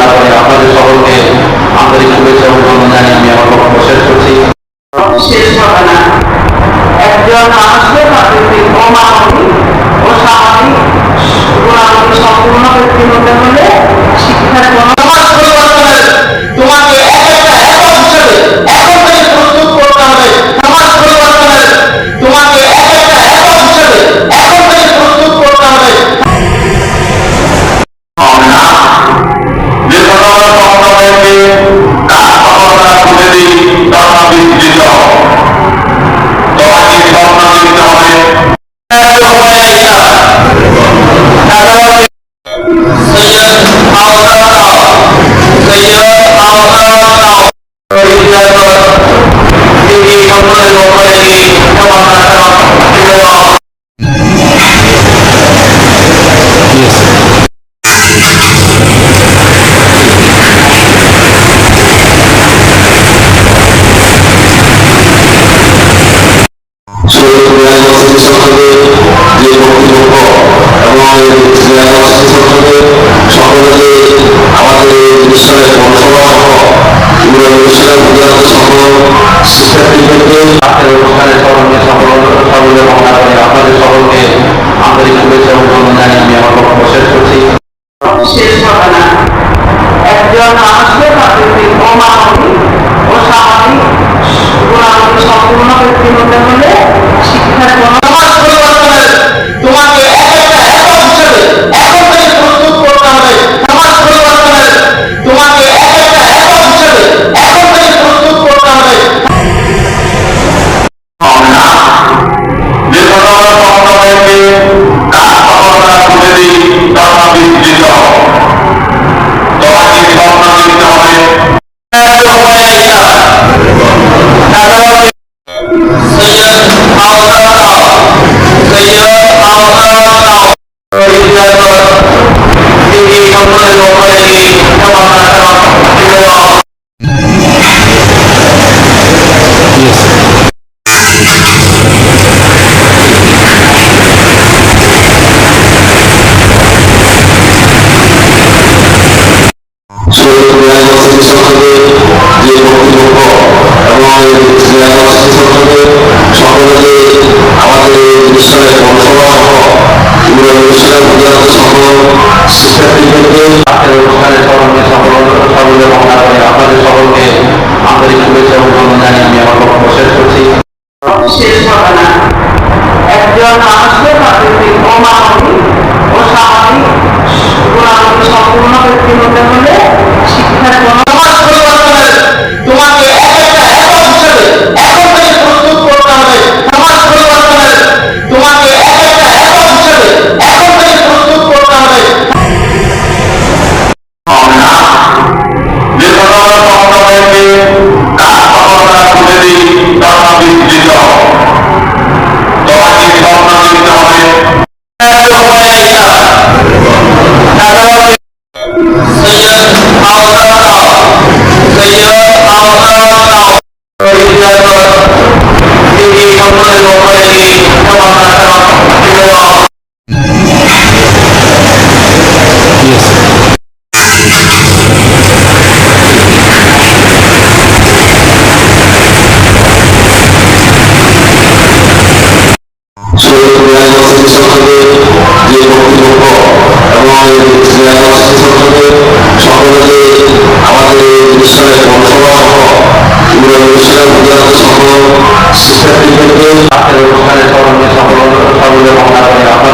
কামনা করে আপনাদের সকলকে আন্তরিক শুভেচ্ছা অভিনন্দন জানিয়ে আমি আমার বক্তব্য শেষ করছি। শেষ হবে না। একজন মানুষ আমাদের সকলকে আমাদের মিশনের বর্ষবাহ মিশনের সকল শিক্ষার্থীদেরকে সকল সকলের আমাদের বিষয়ে বর্ষণা হোক সকল সকল আপনার ওখানে সকলের মনে করে 好，大家好，可以。 아버지 아버지 미션에 동참하고 우리 미션을 무대하시고 스태프님들 앞에를 공간에 서로 서로 서로를 공간하며